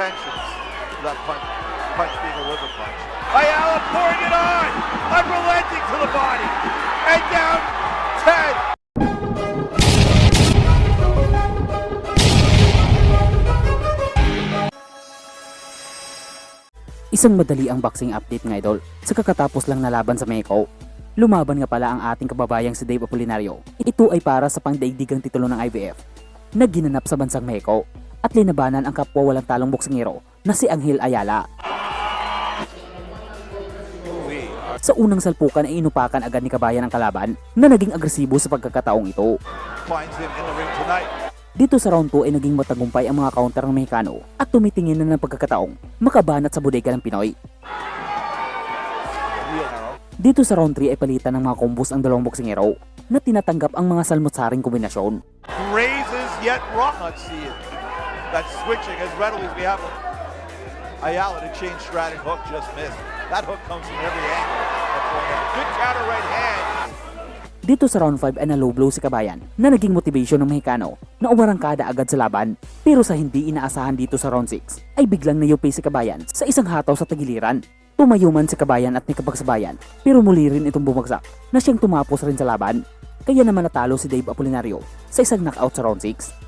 intentions of that punch, punch being a liver punch. Ayala pouring it on, unrelenting to the body, and down 10. Isang madali ang boxing update ng idol sa kakatapos lang na laban sa Mexico. Lumaban nga pala ang ating kababayang si Dave Apolinario. Ito ay para sa pangdaigdigang titulo ng IBF na ginanap sa bansang Mexico at linabanan ang kapwa walang talong boksingero na si Angel Ayala. Sa unang salpukan ay inupakan agad ni kabayan ang kalaban na naging agresibo sa pagkakataong ito. Dito sa round 2 ay naging matagumpay ang mga counter ng Mexicano at tumitingin na ng pagkakataong makabanat sa bodega ng Pinoy. Dito sa round 3 ay palitan ng mga combos ang dalawang boksingero na tinatanggap ang mga salmotsaring kombinasyon. Raises yet wrong. Let's see it. That switching as readily as we have. Ayala to change strategy. Hook just missed. That hook comes from every angle. That's. Good counter right hand. Dito sa round 5 ay na low blow si Kabayan na naging motivation ng Mexicano na umarangkada agad sa laban pero sa hindi inaasahan dito sa round 6 ay biglang nayupi si Kabayan sa isang hataw sa tagiliran. Tumayo man si Kabayan at nakapagsabayan pero muli rin itong bumagsak na siyang tumapos rin sa laban. Kaya naman natalo si Dave Apolinario sa isang knockout sa round 6.